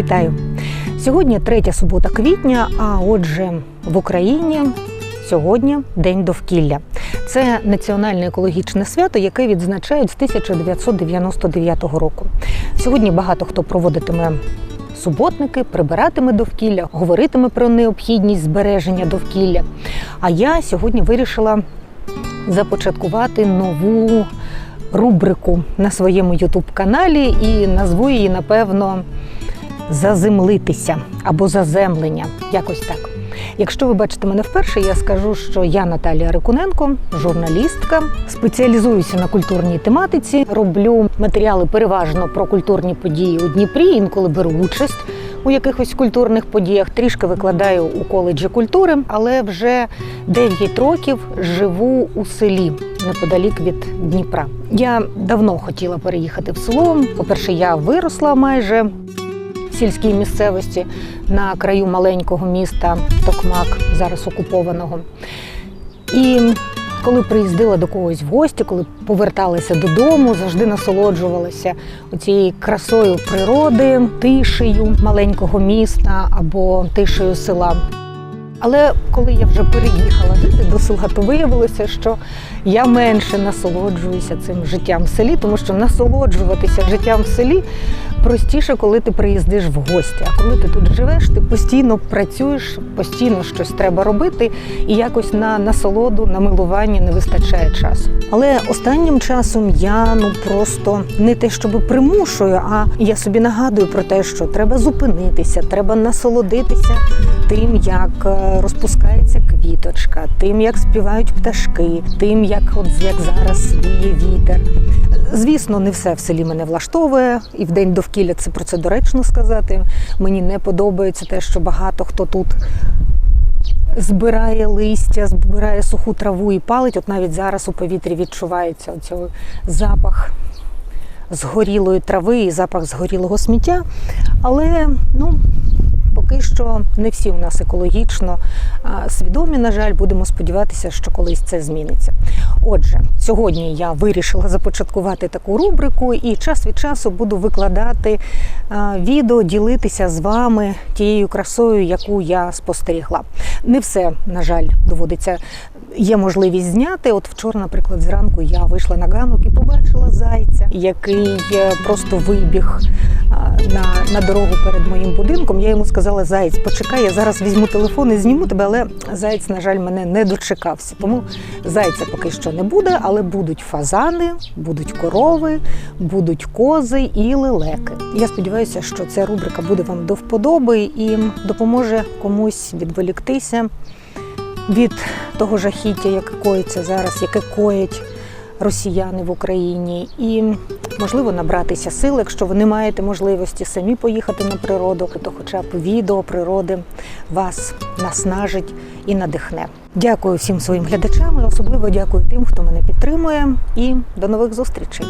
Вітаю! Сьогодні третя субота квітня, а отже, в Україні сьогодні День довкілля. Це національне екологічне свято, яке відзначають з 1999 року. Сьогодні багато хто проводитиме суботники, прибиратиме довкілля, говоритиме про необхідність збереження довкілля. А я сьогодні вирішила започаткувати нову рубрику на своєму ютуб-каналі і назву її, напевно, Заземлитися або заземлення. Якось так. Якщо ви бачите мене вперше, я скажу, що я Наталія Рикуненко, журналістка, спеціалізуюся на культурній тематиці, роблю матеріали переважно про культурні події у Дніпрі, інколи беру участь у якихось культурних подіях. Трішки викладаю у коледжі культури, але вже 9 років живу у селі неподалік від Дніпра. Я давно хотіла переїхати в село. По-перше, я виросла майже сільській місцевості на краю маленького міста Токмак, зараз окупованого. І коли приїздила до когось в гості, коли поверталася додому, завжди насолоджувалася цією красою природи, тишею маленького міста або тишею села. Але коли я вже переїхала до села, то виявилося, що я менше насолоджуюся цим життям в селі, тому що насолоджуватися життям в селі простіше, коли ти приїздиш в гості. А коли ти тут живеш, ти постійно працюєш, постійно щось треба робити, і якось на насолоду, на милування не вистачає часу. Але останнім часом я ну просто не те, щоб примушую, а я собі нагадую про те, що треба зупинитися, треба насолодитися тим, як е, розпускається квіточка, тим, як співають пташки, тим, як от як зараз віє вітер. Звісно, не все в селі мене влаштовує, і в день довкілля це про це доречно сказати. Мені не подобається те, що багато хто тут збирає листя, збирає суху траву і палить. От навіть зараз у повітрі відчувається оцей запах згорілої трави і запах згорілого сміття. Але ну, поки що не всі у нас екологічно свідомі, на жаль, будемо сподіватися, що колись це зміниться. Отже, сьогодні я вирішила започаткувати таку рубрику і час від часу буду викладати відео, ділитися з вами тією красою, яку я спостерігла. Не все, на жаль, доводиться. Є можливість зняти. От вчора, наприклад, зранку я вийшла на ганок і побачила зайця, який е, просто вибіг на, на дорогу перед моїм будинком. Я йому сказала: Заєць, почекай, я зараз візьму телефон і зніму тебе, але заєць, на жаль, мене не дочекався. Тому зайця поки що не буде, але будуть фазани, будуть корови, будуть кози і лелеки. Я сподіваюся, що ця рубрика буде вам до вподоби і допоможе комусь відволіктися від того жахіття, яке коїться зараз, яке коять росіяни в Україні, і можливо набратися сил, якщо ви не маєте можливості самі поїхати на природу, то хоча б відео природи вас наснажить і надихне. Дякую всім своїм глядачам, і особливо дякую тим, хто мене підтримує. І до нових зустрічей.